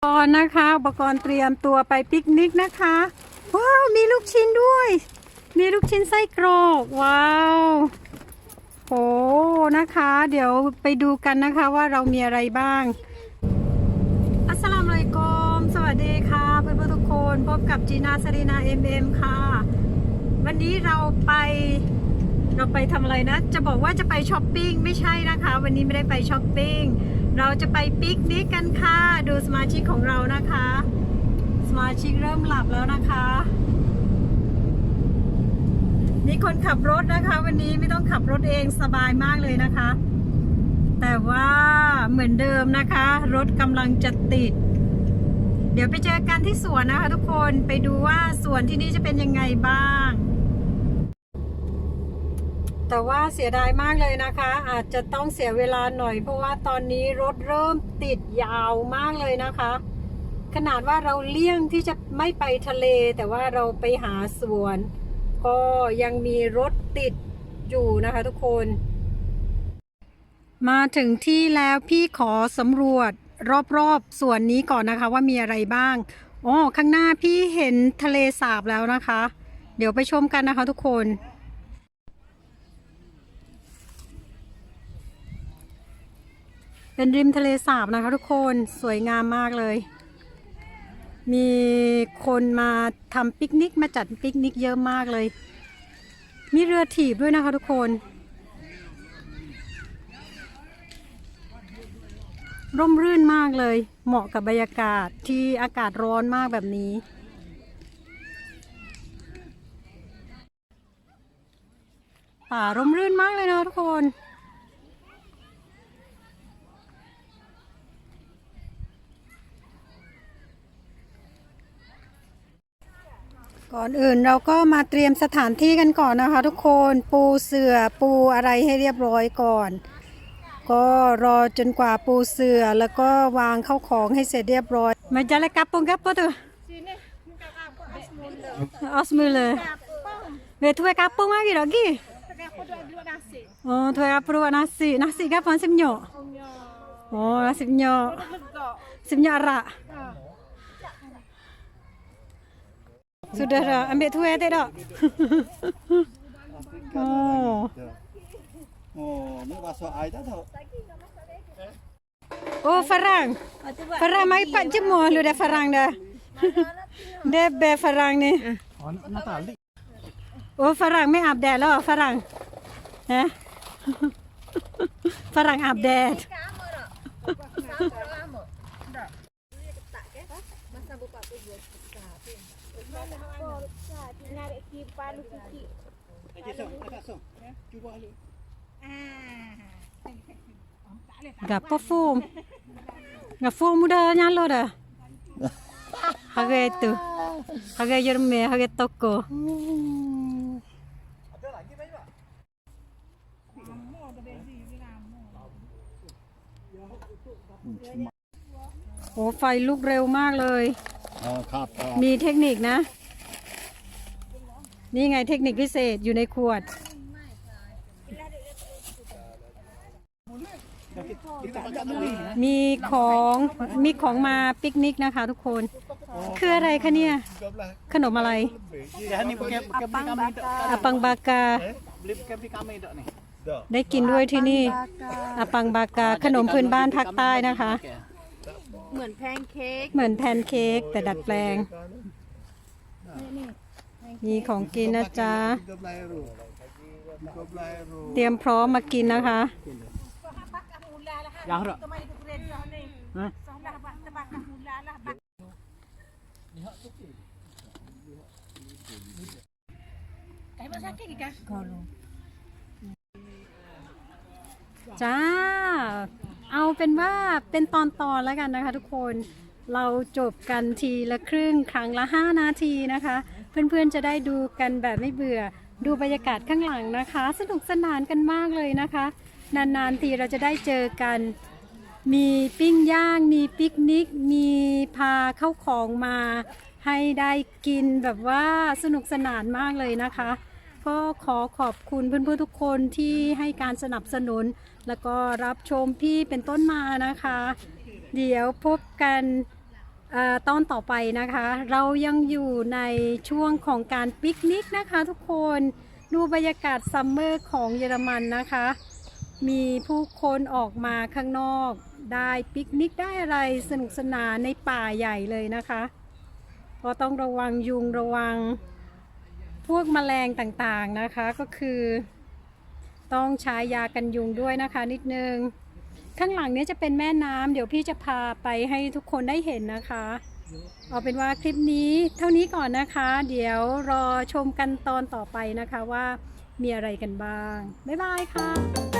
อุปกรณ์นะคะอุปกรณ์เตรียมตัวไปปิกนิกนะคะ ว้าว มีลูกชิ้นด้วย มีลูกชิ้นไส้กรอกว้าวโอ้นะคะ เดี๋ยวไปดูกันนะคะว่าเรามีอะไรบ้าง อัสสลามุอะลัยกุมสวัสดีค่ะ เพื่อนๆทุกคนพบกับจีนาสรีนาเอ็มเอ็มค่ะ วันนี้เราไปเราไปทำอะไรนะ จะบอกว่าจะไปช้อปปิ้งไม่ใช่นะคะ วันนี้ไม่ได้ไปช้อปปิ้ง เราจะไปปิกนิกกันค่ะ ดูสมาชิกของเรานะคะ สมาชิกเริ่มหลับแล้วนะคะ นี่คนขับรถนะคะ วันนี้ไม่ต้องขับรถเองสบายมากเลยนะคะ แต่ว่าเหมือนเดิมนะคะ รถกำลังจะติด เดี๋ยวไปเจอกันที่สวนนะคะ ทุกคนไปดูว่าสวนที่นี่จะเป็นยังไงบ้าง แต่ว่าเสียดายมากเลยนะคะ อาจจะต้องเสียเวลาหน่อย เพราะว่าตอนนี้รถเริ่มติดยาวมากเลยนะคะ ขนาดว่าเราเลี่ยงที่จะไม่ไปทะเล แต่ว่าเราไปหาสวน ก็ยังมีรถติดอยู่นะคะทุกคน มาถึงที่แล้วพี่ขอสำรวจรอบๆสวนนี้ก่อนนะคะว่ามีอะไรบ้างอ๋อข้างหน้าพี่เห็นทะเลสาบแล้วนะคะ เดี๋ยวไปชมกันนะคะทุกคน เป็นริมทะเลสาบนะคะทุกคนสวยงามมากเลย มีคนมาทำปิกนิกมาจัดปิกนิกเยอะมากเลย มีเรือถีบด้วยนะคะทุกคน ร่มรื่นมากเลย เหมาะกับบรรยากาศที่อากาศร้อนมากแบบนี้ป่าร่มรื่นมากเลยนะทุกคน ก่อนอื่นเราก็มาเตรียมสถานที่กันก่อนนะคะ ทุกคนปูเสื่อปูอะไรให้เรียบร้อยก่อน ก็รอจนกว่าปูเสื่อแล้วก็วางเข้าของให้เสร็จเรียบร้อยมาจะเลยกลับปงกลับปะตัวออสมือเลยเวทวยกลับปงมากี่ดอกกี่ Aku dua dua nasi. อ๋อถวยกลับปงน asi nasi kapan sim nyok Punya oh nasi nyok legak. sim nyok arak Ha. Sudah dah ambil tuai tak dak oh Ồ, nước bà sợ ai đó thôi. Oh, farang. Farang mai pak jemur lu dah farang dah. Dah be farang ni. Ồ, nó tả lị. Oh, farang ไม่อาบแดดแล้วเหรอฝรั่งฮะ ฝรั่งอาบแดด Narik kipas lu sikit. Đây, chị Song, các Song. Chú qua lị. Ah. Gak perform. Gak form muda nyalo dah. Hari tu. Hari jerme, hari toko. Oh, โอ้ไฟลุกเร็วมากเลย มีเทคนิคนะ นี่ไงเทคนิคพิเศษอยู่ในขวด มีของมีของมาปิกนิกนะคะทุกคน คืออะไรคะเนี่ย ขนมอะไรอาปังบากา ได้กินด้วยที่นี่อาปังบากาขนมพื้นบ้านภาคใต้นะคะ เหมือนแพนเค้กเหมือนแพนเค้กแต่ดัดแปลงมีของกินนะจ๊ะ Tiga belas euro. Tiga belas euro. เตรียมพร้อมมากินนะคะ Yang tak? จ้า เอาเป็นว่าเป็นตอนตอนๆแล้วกันนะคะทุกคนเราจบกันทีละครึ่งครั้งละ 5 นาทีนะคะ เพื่อนๆจะได้ดูกันแบบไม่เบื่อดูบรรยากาศข้างหลังนะคะ สนุกสนานกันมากเลยนะคะ นานๆทีเราจะได้เจอกัน มีปิ้งย่าง มีปิกนิก มีพาเข้าของมา ให้ได้กินแบบว่าสนุกสนานมากเลยนะคะ ก็ขอขอบคุณเพื่อนๆทุกคนที่ให้การสนับสนุน แล้วก็รับชมพี่เป็นต้นมานะคะ เดี๋ยวพบกันอตอนต่อไปนะคะ เรายังอยู่ในช่วงของการปิกนิกนะคะทุกคนดูบรรยากาศซัมเมอร์ของเยอรมันนะคะ มีผู้คนออกมาข้างนอกได้ปิกนิกได้อะไรสนุกสนานในป่าใหญ่เลยนะคะ ก็ต้องระวังยุงระวัง พวกแมลงต่างๆนะคะก็คือ ต้องใช้ยากันยุงด้วยนะคะนิดนึง ข้างหลังนี้จะเป็นแม่น้ำเดี๋ยวพี่จะพาไปให้ทุกคนได้เห็นนะคะ เอาเป็นว่าคลิปนี้เท่านี้ก่อนนะคะ เดี๋ยวรอชมกันตอนต่อไปนะคะว่ามีอะไรกันบ้าง บ๊ายบายค่ะ